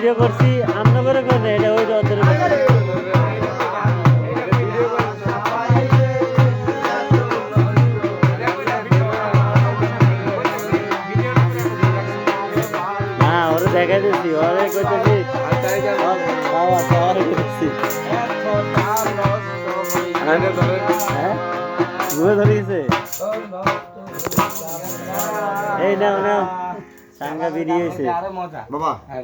Video করছি আমরা করে এটা ওই না ওরে দেখা দিচ্ছি ওরে হ্যাঁ? গেছে? এই নাও নাও। সাঙ্গা বেরিয়েছে বাবা। হ্যাঁ